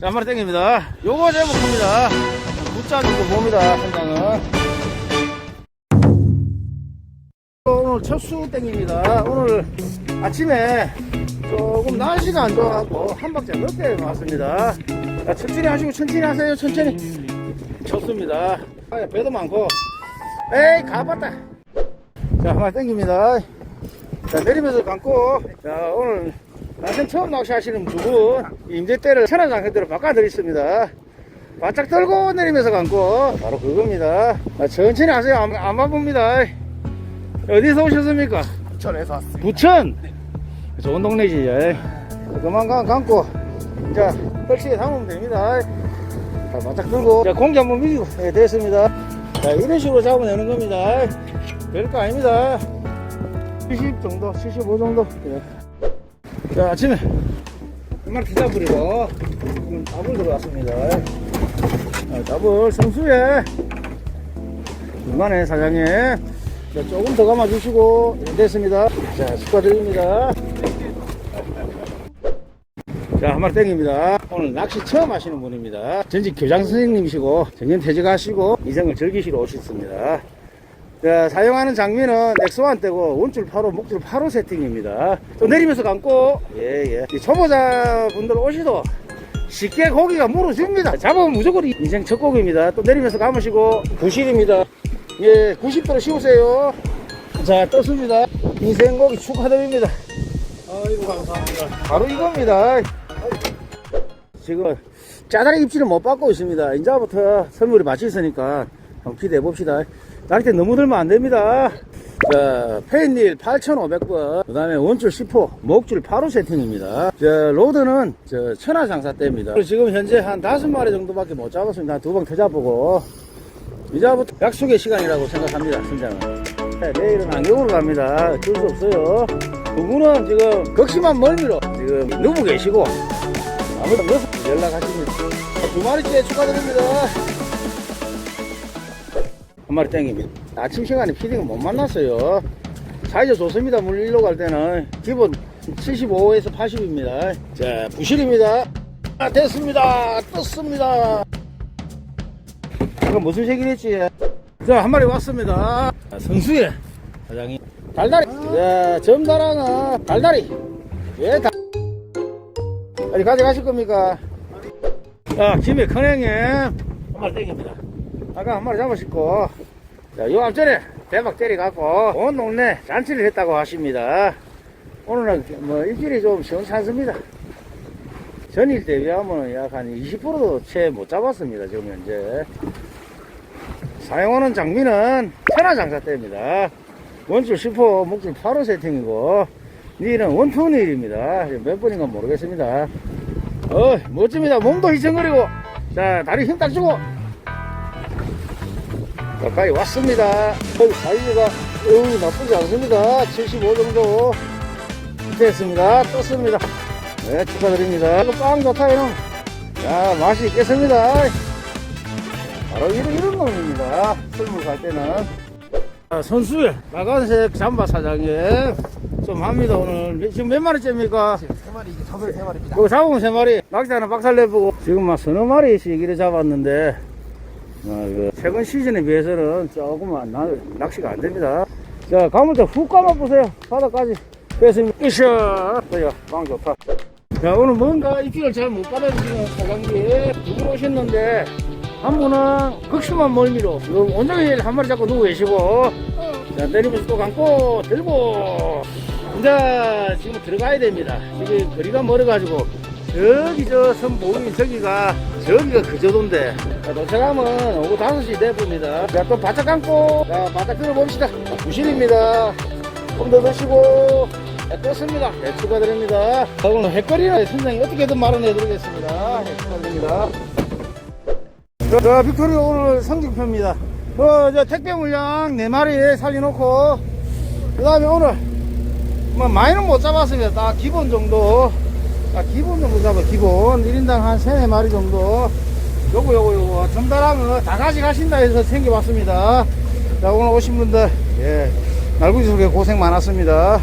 자, 한 마리 땡깁니다. 요거 제목 큽니다. 붙자 정도 봅니다, 현장은. 오늘 첫수 땡깁니다. 오늘 아침에 조금 날씨가 안 좋아갖고 한 박자 늦게 왔습니다. 자, 천천히 하시고 천천히 하세요, 천천히. 좋습니다. 아, 배도 많고. 에이, 가봤다. 자, 한 마리 땡깁니다. 자, 내리면서 감고. 자, 오늘 나선 처음 낚시 하시는 두 분, 임대대를 천하장해대로 바꿔드리겠습니다. 바짝 들고 내리면서 감고. 바로 그겁니다. 아, 천천히 하세요. 안, 안 바쁩니다. 어디서 오셨습니까? 부천에서 왔습니다. 부천! 좋은 동네지. 예. 그만 감, 감고. 자, 떨치에 담으면 됩니다. 자, 바짝 들고. 자, 공기 한번 미기고. 예, 됐습니다. 자, 이런 식으로 잡아내는 겁니다. 별거 아닙니다. 70 정도, 75 정도. 예. 자, 아침에 한 마리 기자 부리고, 지금 답을 들어왔습니다. 자, 답을 성수에, 중간에 사장님, 자, 조금 더 감아주시고, 예, 됐습니다. 자, 축하드립니다. 자, 한 마리 땡깁니다. 오늘 낚시 처음 하시는 분입니다. 전직 교장 선생님이시고, 정년 퇴직하시고, 이생을 즐기시러 오셨습니다. 자, 사용하는 장비는 엑스완 떼고, 원줄 8호, 목줄 8호 세팅입니다. 또 내리면서 감고, 예, 예. 이 초보자분들 오시도 쉽게 고기가 물어줍니다. 잡으면 무조건 인생 첫 고기입니다. 또 내리면서 감으시고, 구실입니다. 예, 90도로 씌우세요. 자, 떴습니다. 인생 고기 축하드립니다. 아이고 감사합니다. 바로 이겁니다. 지금 짜다리 입질을 못 받고 있습니다. 이제부터 선물이 마치 있으니까 기대해 봅시다. 나릴 때 너무 들면 안 됩니다. 자, 페인닐 8,500번, 그 다음에 원줄 10호, 목줄 8호 세팅입니다. 자, 로드는 저 천하장사대입니다. 지금 현재 한 다섯 마리 정도밖에 못 잡았습니다. 두번더 잡고, 이제부터 약속의 시간이라고 생각합니다, 선장은. 네, 내일은 안경으로 갑니다. 어쩔 수 없어요. 두 분은 지금 극심한 멀미로 지금 누워 계시고, 아무튼 연락하십니다. 두 마리째 축하드립니다. 한 마리 땡깁니다. 아침 시간에 피딩을 못 만났어요. 사이즈 좋습니다. 물 일로 갈 때는 기본 75에서 80입니다. 자, 부실입니다. 아, 됐습니다. 떴습니다. 이거 무슨 색이랬지? 자, 한 마리 왔습니다. 자, 성수에 사장님. 달달이. 자, 점다랑은 달달이. 예, 다. 어디 가져가실 겁니까? 자, 김해 큰행에 한 마리 땡깁니다. 아까 한 마리 잡으시고, 자, 요 앞전에 대박 때려갖고, 온 동네 잔치를 했다고 하십니다. 오늘은 뭐 일주일이 좀 시원찮습니다. 전일 대비하면 약 한 20%도 채 못 잡았습니다, 지금 현재. 사용하는 장비는 천하장사대입니다. 원줄 10호, 목줄 8호 세팅이고, 닐은 원투닐입니다. 몇 번인가 모르겠습니다. 어, 멋집니다. 몸도 휘청거리고, 자, 다리 힘 딱 주고, 가까이 왔습니다. 어, 사이즈가, 어우, 나쁘지 않습니다. 75 정도. 됐습니다. 떴습니다. 네, 축하드립니다. 이거 빵 좋다, 형. 자, 맛이 있겠습니다. 바로 이런, 이런 놈입니다. 술물 갈 때는. 아, 선수의 빨간색 잠바 사장님. 좀 합니다, 오늘. 지금 몇 마리째입니까? 세 마리 이게 잡을 세 마리입니다. 그거 잡으면 세 마리, 낚시하는 박살 내보고. 지금 막 서너 마리씩 이래 잡았는데, 어, 그 최근 시즌에 비해서는 조금 안, 나, 낚시가 안 됩니다. 자, 가물때 훅 감아보세요. 바닥까지. 됐습니다. 으쌰. 저야, 빵 좋다. 자, 오늘 뭔가 입질을 잘 못 받아주시는 사장님 두분 오셨는데, 한 분은 극심한 멀미로 지금 온종일 한 마리 잡고 누워 계시고, 자, 내리면서 또 감고, 들고, 이제 지금 들어가야 됩니다. 지금 거리가 멀어가지고, 저기 저선 보이는 저기가, 저기가 그 정도인데, 자, 도착하면 오후 5시 돼봅니다. 자, 또 바짝 감고, 자, 바짝 들어봅시다. 부실입니다. 좀더 드시고, 네, 떴습니다. 네, 축하드립니다. 자, 오늘 헷갈리는 선장이 어떻게든 마련해드리겠습니다. 네, 축하드립니다. 자, 자, 빅토리아 오늘 성적표입니다. 어, 저 택배 물량 4마리 살려놓고, 그 다음에 오늘, 뭐, 많이는 못 잡았습니다. 딱 기본 정도. 딱 기본 정도 잡아, 기본. 1인당 한 3, 4마리 정도. 요거, 요거, 요거. 전달하면 다 가져가신다 해서 챙겨봤습니다. 자, 오늘 오신 분들, 예, 날구지 속에 고생 많았습니다.